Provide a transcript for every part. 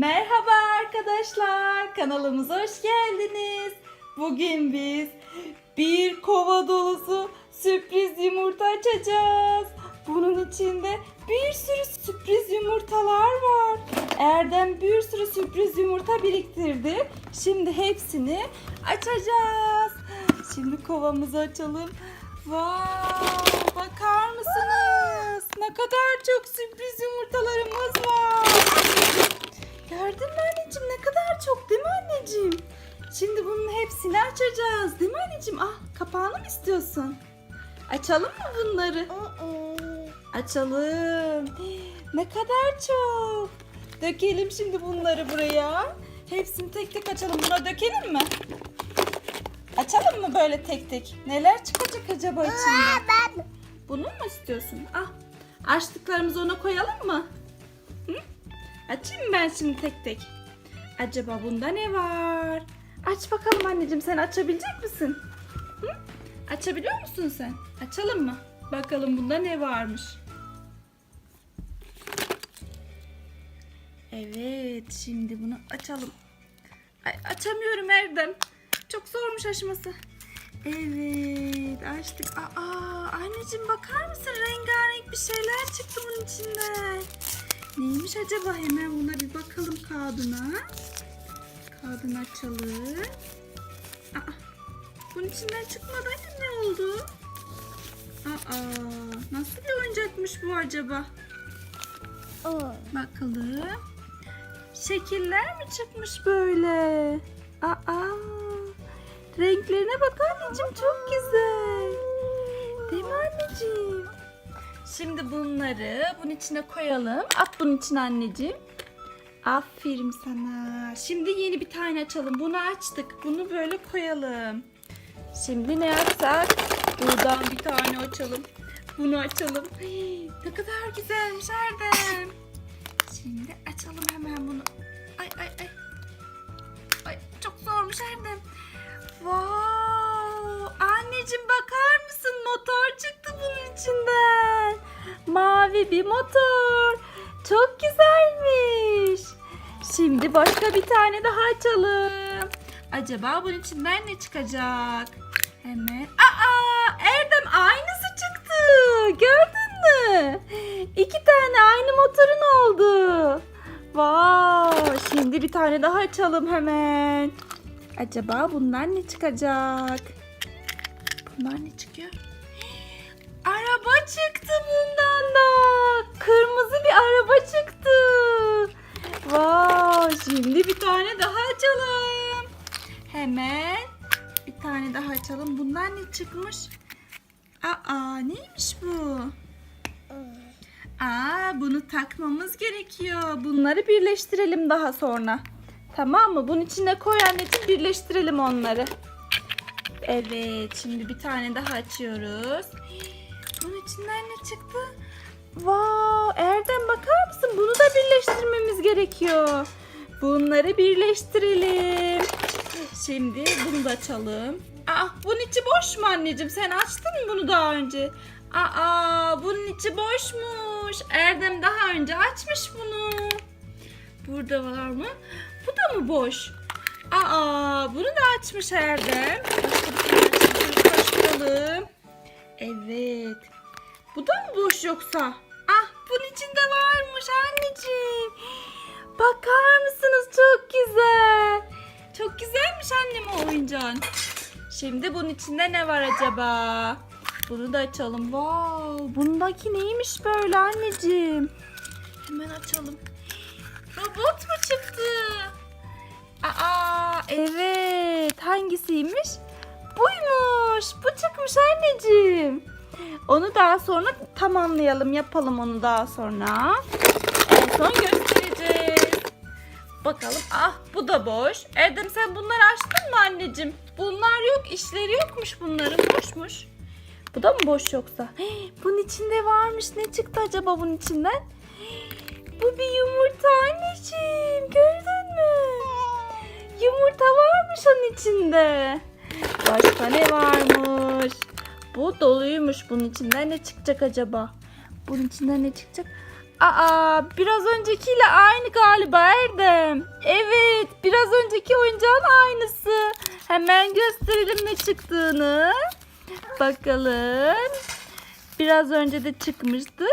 Merhaba arkadaşlar, kanalımıza hoş geldiniz. Bugün biz bir kova dolusu sürpriz yumurta açacağız. Bunun içinde bir sürü sürpriz yumurtalar var. Erdem bir sürü sürpriz yumurta biriktirdi. Şimdi hepsini açacağız. Şimdi kovamızı açalım. Wow, bakar mısınız? Ne kadar çok sürpriz anneciğim? Şimdi bunun hepsini açacağız değil mi anneciğim? Ah kapağını mı istiyorsun? Açalım mı bunları? Açalım. Ne kadar çok. Dökelim şimdi bunları buraya. Hepsini tek tek açalım. Buna dökelim mi? Açalım mı böyle tek tek? Neler çıkacak acaba içinde? Ben Bunu mu istiyorsun? Ah. Açtıklarımızı ona koyalım mı? Hı? Açayım ben şimdi tek tek? Acaba bunda ne var? Aç bakalım anneciğim sen açabilecek misin? Hı? Açabiliyor musun sen? Açalım mı? Bakalım bunda ne varmış? Evet şimdi bunu açalım. Ay, açamıyorum Erdem. Çok zormuş açması. Evet açtık. Aa anneciğim bakar mısın? Rengarenk bir şeyler çıktı bunun içinden. Neymiş acaba? Hemen buna bir bakalım kağıdına. Kağıdını açalım. Aa, bunun içinden çıkmadı. Anne ne oldu? Aa, nasıl bir oyuncakmış bu acaba? Bakalım. Şekiller mi çıkmış böyle? Aa. Renklerine bak anneciğim çok güzel. Değil mi anneciğim? Şimdi bunları bunun içine koyalım. At bunun içine anneciğim. Aferin sana. Şimdi yeni bir tane açalım. Bunu açtık. Bunu böyle koyalım. Şimdi ne açsak? Buradan bir tane açalım. Bunu açalım. Hii, ne kadar güzelmiş Erdem. Şimdi açalım hemen bunu. Ay ay ay. Ay çok zormuş Erdem. Wow! Anneciğim bakar mısın? Motor çıktı bunun içinden. Mavi bir motor. Çok güzelmiş. Şimdi başka bir tane daha açalım. Acaba bunun içinden ne çıkacak? Hemen. Aa! Erdem aynısı çıktı. Gördün mü? İki tane aynı motorun oldu. Wow! Şimdi bir tane daha açalım hemen. Acaba bundan ne çıkacak? Bundan ne çıkıyor? Araba çıktı bundan da. Kırmızı bir araba çıktı. Wow, şimdi bir tane daha açalım. Hemen bir tane daha açalım. Bundan ne çıkmış? Aa, neymiş bu? Aa, bunu takmamız gerekiyor. Bunları birleştirelim daha sonra. Tamam mı? Bunun içine koy anneciğim birleştirelim onları. Evet şimdi bir tane daha açıyoruz. Bunun içinden ne çıktı? Wow Erdem bakar mısın? Bunu da birleştirmemiz gerekiyor. Bunları birleştirelim. Şimdi bunu da açalım. Aa bunun içi boş mu anneciğim? Sen açtın mı bunu daha önce? Aa bunun içi boşmuş. Erdem daha önce açmış bunu. Burada var mı? Bu da mı boş? Aa, bunu da açmış Erdem. Karıştıralım. Evet. Bu da mı boş yoksa? Ah, bunun içinde varmış anneciğim. Bakar mısınız? Çok güzel. Çok güzelmiş annem o oyuncağın. Şimdi bunun içinde ne var acaba? Bunu da açalım. Wow, bundaki neymiş böyle anneciğim? Hemen açalım. Robot mu çıktı? Aa evet hangisiymiş? Buymuş. Bu çıkmış anneciğim. Onu daha sonra tamamlayalım. Yapalım onu daha sonra. En son göstereceğiz. Bakalım. Ah bu da boş. Erdem sen bunları açtın mı anneciğim? Bunlar yok. işleri yokmuş bunların. Boşmuş. Bu da mı boş yoksa? Bunun içinde varmış. Ne çıktı acaba bunun içinden? Bu bir yumurta anneciğim. Gördün mü? Yumurta varmış onun içinde. Başka ne varmış? Bu doluymuş. Bunun içinden ne çıkacak acaba? Bunun içinden ne çıkacak? Aa biraz öncekiyle aynı galiba Erdem. Evet biraz önceki oyuncağın aynısı. Hemen gösterelim ne çıktığını. Bakalım. Biraz önce de çıkmıştı.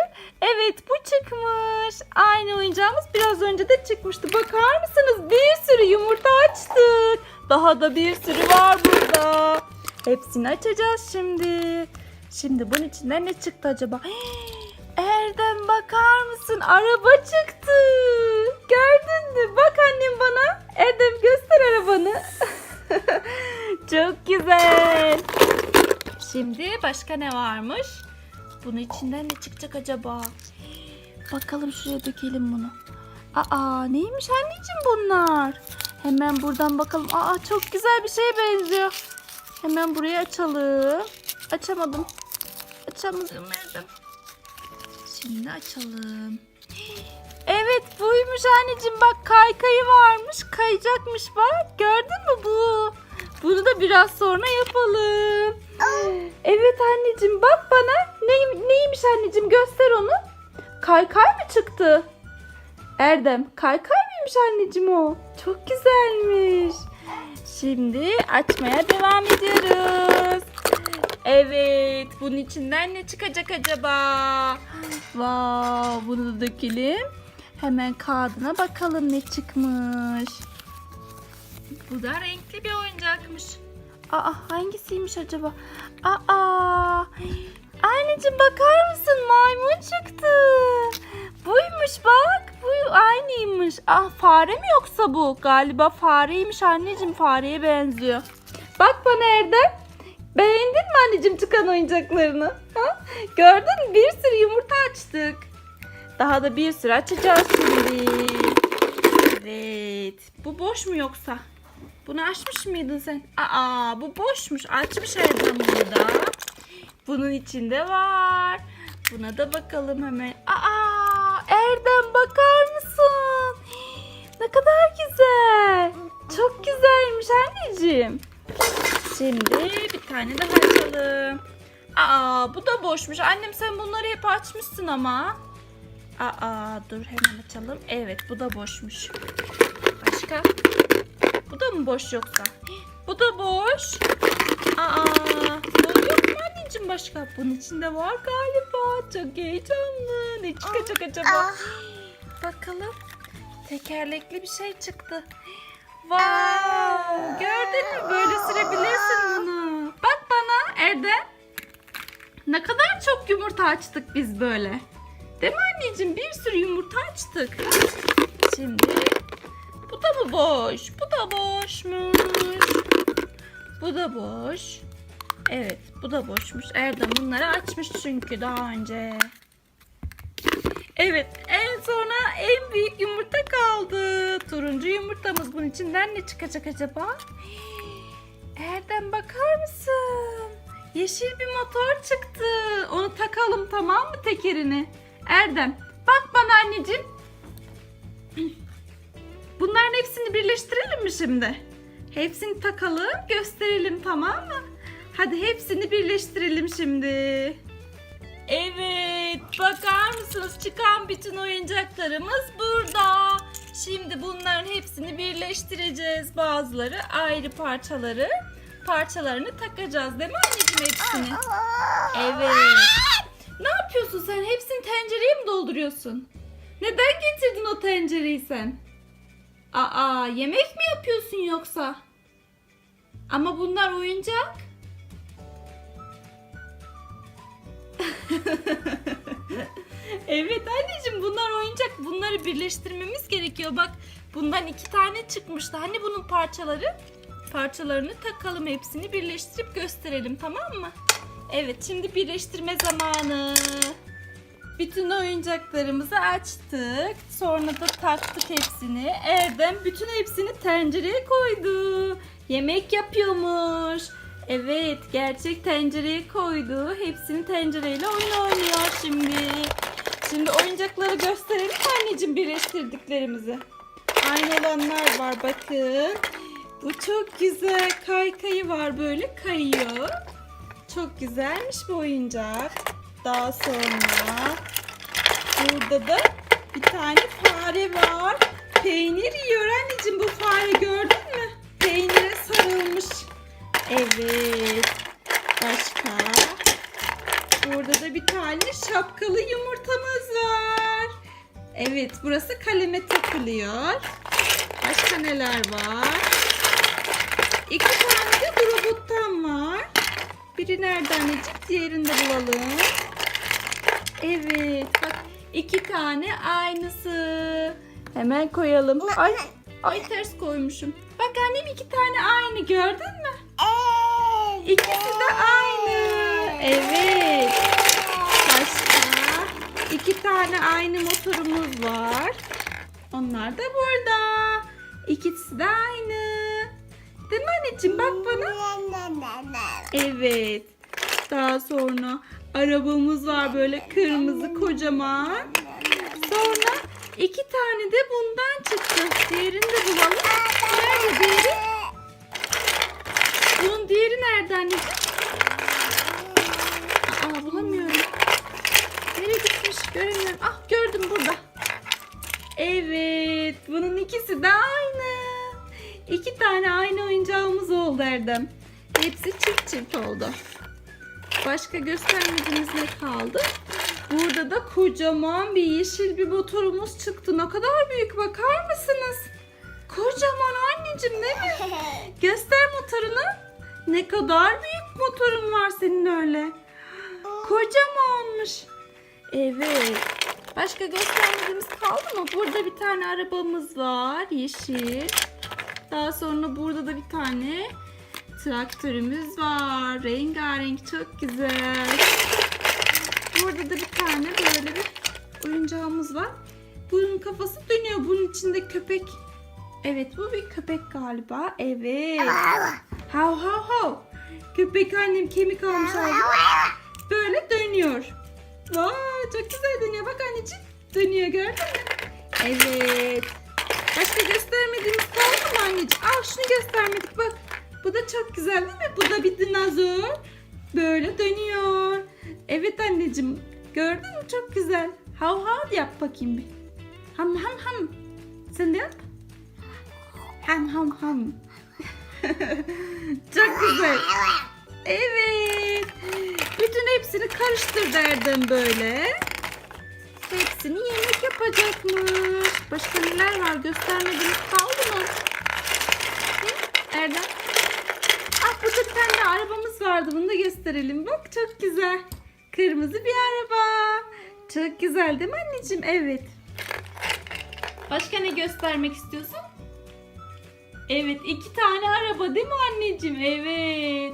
Evet bu çıkmış. Aynı oyuncağımız biraz önce de çıkmıştı. Bakar mısınız? Bir sürü yumurta açtık. Daha da bir sürü var burada. Hepsini açacağız şimdi. Şimdi bunun içinden ne çıktı acaba? Erdem bakar mısın? Araba çıktı. Gördün mü? Bak annem bana. Erdem göster arabanı. Çok güzel. Şimdi başka ne varmış? Bunun içinden ne çıkacak acaba? Bakalım şuraya dökelim bunu. Aa neymiş anneciğim bunlar? Hemen buradan bakalım. Aa çok güzel bir şeye benziyor. Hemen burayı açalım. Açamadım. Açamadım. Şimdi açalım. Evet buymuş anneciğim bak kaykayı varmış kayacakmış bak gördün mü bu? Bunu da biraz sonra yapalım. Evet anneciğim bak bana ne, neymiş anneciğim göster onu. Kaykay mı çıktı? Erdem kaykay mıymış anneciğim o? Çok güzelmiş. Şimdi açmaya devam ediyoruz. Evet bunun içinden ne çıkacak acaba? Wow bunu da dökelim. Hemen kağıdına bakalım ne çıkmış. Bu da renkli bir oyuncakmış. Aa hangisiymiş acaba? Aa anneciğim bakar mısın maymun çıktı. Buymuş bak. Bu aynıymış. Ah fare mi yoksa bu? Galiba fareymiş anneciğim fareye benziyor. Bak bana Erdem. Beğendin mi anneciğim çıkan oyuncaklarını? Ha? Gördün mü? Bir sürü yumurta açtık. Daha da bir sürü açacağız şimdi. Evet. Bu boş mu yoksa? Bunu açmış mıydın sen? Aa bu boşmuş. Açmış Erdem bunu da. Bunun içinde var. Buna da bakalım hemen. Aa Erdem bakar mısın? Ne kadar güzel. Çok güzelmiş anneciğim. Şimdi bir tane daha açalım. Aa bu da boşmuş. Annem sen bunları hep açmışsın ama. Aa dur hemen açalım. Evet bu da boşmuş. Başka? Bu da mı boş yoksa? Bu da boş. Aa bu yok mu anneciğim başka? Bunun içinde var galiba. Çok heyecanlı. Ne çıkacak acaba? Bakalım. Tekerlekli bir şey çıktı. Wow! Gördün mü? Böyle sürebilirsin bunu. Bak bana Erdem. Ne kadar çok yumurta açtık biz böyle. Değil mi anneciğim? Bir sürü yumurta açtık. Şimdi bu da mı boş? Bu da boşmuş. Bu da boş. Evet bu da boşmuş. Erdem bunları açmış çünkü daha önce. Evet en sona en büyük yumurta kaldı. Turuncu yumurtamız bunun içinden ne çıkacak acaba? Erdem bakar mısın? Yeşil bir motor çıktı. Onu takalım tamam mı tekerini? Erdem bak bana anneciğim. Bunların hepsini birleştirelim mi şimdi? Hepsini takalım gösterelim tamam mı? Hadi hepsini birleştirelim şimdi. Evet, bakar mısınız? Çıkan bütün oyuncaklarımız burada. Şimdi bunların hepsini birleştireceğiz. Bazıları ayrı parçaları. Parçalarını takacağız değil mi anneciğim hepsini? Evet. Ne yapıyorsun sen? Hepsini tencereye mi dolduruyorsun? Neden getirdin o tencereyi sen? Aa, yemek mi yapıyorsun yoksa? Ama bunlar oyuncak. evet anneciğim bunlar oyuncak. Bunları birleştirmemiz gerekiyor. Bak bundan iki tane çıkmıştı. Hani bunun parçaları? Parçalarını takalım hepsini birleştirip gösterelim tamam mı? Evet şimdi birleştirme zamanı. Bütün oyuncaklarımızı açtık. Sonra da taktık hepsini. Erdem bütün hepsini tencereye koydu. Yemek yapıyormuş. Evet gerçek tencereye koydu. Hepsini tencereyle oyun oynuyor şimdi. Şimdi oyuncakları gösterelim anneciğim birleştirdiklerimizi. Aynı olanlar var bakın. Bu çok güzel. Kaykayı var böyle kayıyor. Çok güzelmiş bu oyuncak. Daha sonra Burada da bir tane fare var. Peynir yiyor anneciğim bu şapkalı yumurtamız var. Evet burası kaleme takılıyor. Başka neler var? İki tane de robottan var. Biri nerede anneciğim? Diğerini de bulalım. Evet bak iki tane aynısı. Hemen koyalım. Ay, ay ters koymuşum. Bak annem iki tane aynı gördün mü? İkisi de aynı. Evet. İki tane aynı motorumuz var. Onlar da burada. İkisi de aynı. Değil mi anneciğim? Bak bana. Evet. Daha sonra arabamız var böyle kırmızı kocaman. Sonra iki tane de bundan çıktı. Diğerini de bulalım. Nerede diğeri? Bunun diğeri nerede anneciğim? Nereye gitmiş? Göremiyorum. Ah gördüm burada. Evet. Bunun ikisi de aynı. İki tane aynı oyuncağımız oldu Erdem. Hepsi çift çift oldu. Başka göstermediğimiz ne kaldı? Burada da kocaman bir yeşil bir motorumuz çıktı. Ne kadar büyük bakar mısınız? Kocaman anneciğim değil mi? Göster motorunu. Ne kadar büyük motorun var senin öyle. Kocamanmış. Evet. Başka göstermediğimiz kaldı mı? Burada bir tane arabamız var. Yeşil. Daha sonra burada da bir tane traktörümüz var. Rengarenk çok güzel. Burada da bir tane böyle bir oyuncağımız var. Bunun kafası dönüyor. Bunun içinde köpek. Evet bu bir köpek galiba. Evet. Hav hav hav. Köpek annem kemik almış abi. Böyle dönüyor. Vay çok güzel dönüyor. Bak anneciğim. Dönüyor gördün mü? Evet. Başka göstermediğimiz kaldı mı anneciğim? Aa şunu göstermedik bak. Bu da çok güzel değil mi? Bu da bir dinozor. Böyle dönüyor. Evet anneciğim. Gördün mü? Çok güzel. Hav hav yap bakayım bir. Ham ham ham. Sen de yap. Ham ham ham. çok güzel. Evet. Bütün hepsini karıştır derdim böyle. Hepsini yemek yapacakmış. Başka neler var göstermediğimiz kaldı mı? Erdem. Ah burada bir tane arabamız vardı. Bunu da gösterelim. Bak çok güzel. Kırmızı bir araba. Çok güzel değil mi anneciğim? Evet. Başka ne göstermek istiyorsun? Evet iki tane araba değil mi anneciğim? Evet.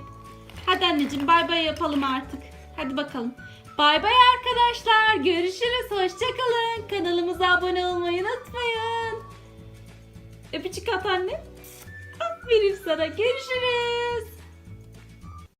Hadi anneciğim bay bay yapalım artık. Hadi bakalım. Bay bay arkadaşlar. Görüşürüz. Hoşçakalın. Kanalımıza abone olmayı unutmayın. Öpücük at anne. Aferin sana. Görüşürüz.